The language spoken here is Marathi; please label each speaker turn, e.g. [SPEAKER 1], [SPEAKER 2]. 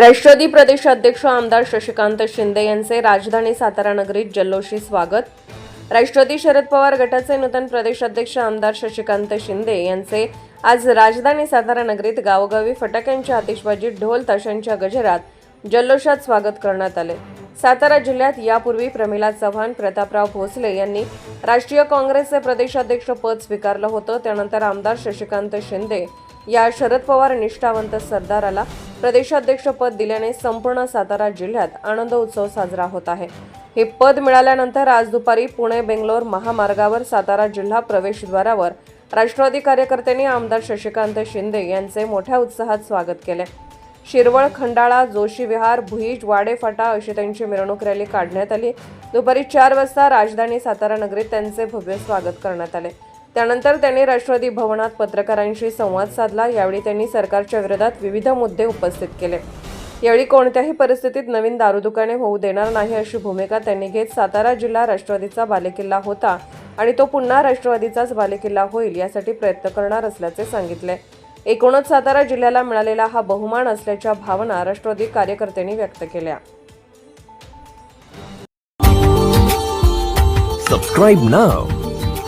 [SPEAKER 1] राष्ट्रवादी प्रदेशाध्यक्ष आमदार शशिकांत शिंदे यांचे राजधानी सातारा नगरीत जल्लोषी स्वागत. राष्ट्रवादी शरद पवार गटाचे नूतन प्रदेशाध्यक्ष आमदार शशिकांत शिंदे यांचे आज राजधानी सातारा नगरीत गावोगावी फटाक्यांच्या आतिषबाजीत ढोल ताशांच्या गजरात जल्लोषात स्वागत करण्यात आले. सातारा जिल्ह्यात यापूर्वी प्रमिला चव्हाण प्रतापराव भोसले यांनी राष्ट्रीय काँग्रेसचे प्रदेशाध्यक्ष पद स्वीकारलं होतं. त्यानंतर आमदार शशिकांत शिंदे या शरद पवार निष्ठावंत सरदाराला प्रदेशाध्यक्षपद दिल्याने संपूर्ण सातारा जिल्ह्यात आनंद उत्सव साजरा होत आहे. हे पद मिळाल्यानंतर आज दुपारी पुणे बेंगलोर महामार्गावर सातारा जिल्हा प्रवेशद्वारावर राष्ट्रवादी कार्यकर्त्यांनी आमदार शशिकांत शिंदे यांचे मोठ्या उत्साहात स्वागत केले. शिरवळ खंडाळा जोशी विहार भुईज वाडेफाटा अशी त्यांची मिरवणूक रॅली काढण्यात आली. दुपारी चार वाजता राजधानी सातारा नगरीत त्यांचे भव्य स्वागत करण्यात आले. त्यानंतर त्यांनी राष्ट्रवादी भवनात पत्रकारांशी संवाद साधला. यावेळी त्यांनी सरकारच्या विरोधात विविध मुद्दे उपस्थित केले. यावेळी कोणत्याही परिस्थितीत नवीन दारू दुकाने होऊ देणार नाही अशी भूमिका त्यांनी घेत सातारा जिल्हा राष्ट्रवादीचा बालेकिल्ला होता आणि तो पुन्हा राष्ट्रवादीचाच बालेकिल्ला होईल यासाठी प्रयत्न करणार असल्याचे सांगितले. एकूणच सातारा जिल्ह्याला मिळालेला हा बहुमान असल्याच्या भावना राष्ट्रवादी कार्यकर्त्यांनी व्यक्त केल्या.
[SPEAKER 2] Subscribe now